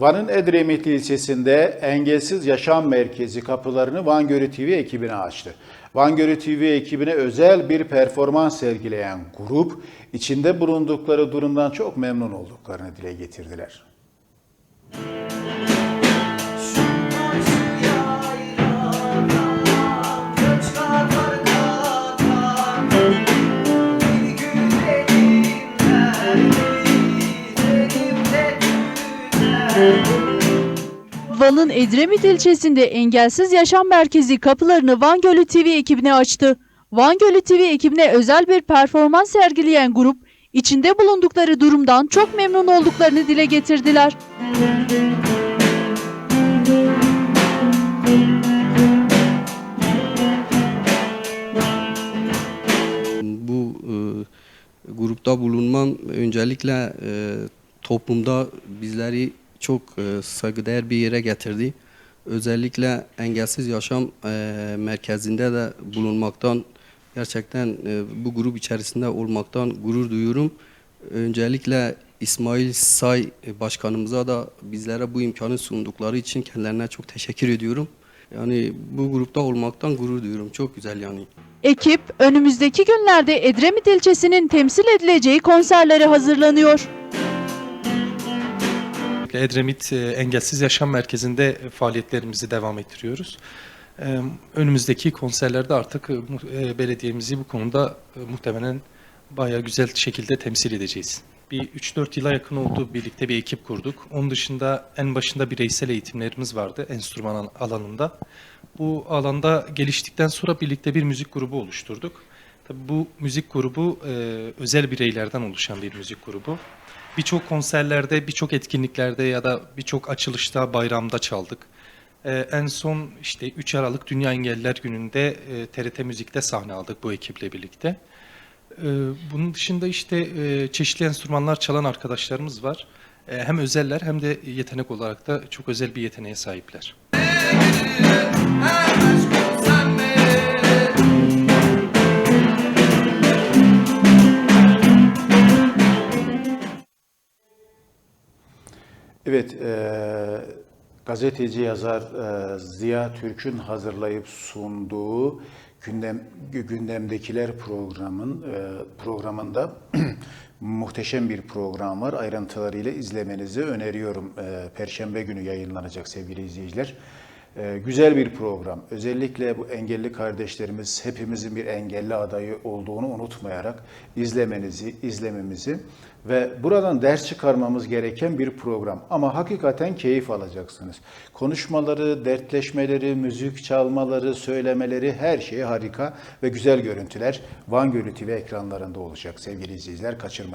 Van'ın Edremit ilçesinde Engelsiz Yaşam Merkezi kapılarını Van Gölü TV ekibine açtı. Van Gölü TV ekibine özel bir performans sergileyen grup, içinde bulundukları durumdan çok memnun olduklarını dile getirdiler. Van'ın Edremit ilçesinde Engelsiz Yaşam Merkezi kapılarını Van Gölü TV ekibine açtı. Van Gölü TV ekibine özel bir performans sergileyen grup, içinde bulundukları durumdan çok memnun olduklarını dile getirdiler. Bu e, grupta bulunmam öncelikle e, toplumda bizleri çok e, saygıdeğer bir yere getirdi. Özellikle engelsiz yaşam e, merkezinde de bulunmaktan gerçekten e, bu grup içerisinde olmaktan gurur duyuyorum. Öncelikle İsmail Say e, başkanımıza da bizlere bu imkanı sundukları için kendilerine çok teşekkür ediyorum. Yani bu grupta olmaktan gurur duyuyorum. Çok güzel yani. Ekip önümüzdeki günlerde Edremit ilçesinin temsil edileceği konserlere hazırlanıyor. Edremit e, Engelsiz Yaşam Merkezi'nde e, faaliyetlerimizi devam ettiriyoruz. E, Önümüzdeki konserlerde artık belediyemizi bu konuda muhtemelen bayağı güzel şekilde temsil edeceğiz. Bir 3-4 yıla yakın oldu birlikte bir ekip kurduk. Onun dışında en başında bireysel eğitimlerimiz vardı enstrüman al- alanında. Bu alanda geliştikten sonra birlikte bir müzik grubu oluşturduk. Tabii bu müzik grubu özel bireylerden oluşan bir müzik grubu. Birçok konserlerde, birçok etkinliklerde ya da birçok açılışta, bayramda çaldık. Ee, en son işte 3 Aralık Dünya Engelliler Günü'nde e, TRT Müzik'te sahne aldık bu ekiple birlikte. Ee, bunun dışında işte e, çeşitli enstrümanlar çalan arkadaşlarımız var. E, hem özeller hem de yetenek olarak da çok özel bir yeteneğe sahipler. Evet, e, gazeteci yazar e, Ziya Türk'ün hazırlayıp sunduğu gündem gündemdekiler programın e, programında muhteşem bir program var. Ayrıntılarıyla izlemenizi öneriyorum. E, Perşembe günü yayınlanacak sevgili izleyiciler. E, güzel bir program. Özellikle bu engelli kardeşlerimiz hepimizin bir engelli adayı olduğunu unutmayarak izlemenizi, izlememizi ve buradan ders çıkarmamız gereken bir program. Ama hakikaten keyif alacaksınız. Konuşmaları, dertleşmeleri, müzik çalmaları, söylemeleri her şey harika ve güzel görüntüler Van Gölü TV ekranlarında olacak sevgili izleyiciler kaçırmayın.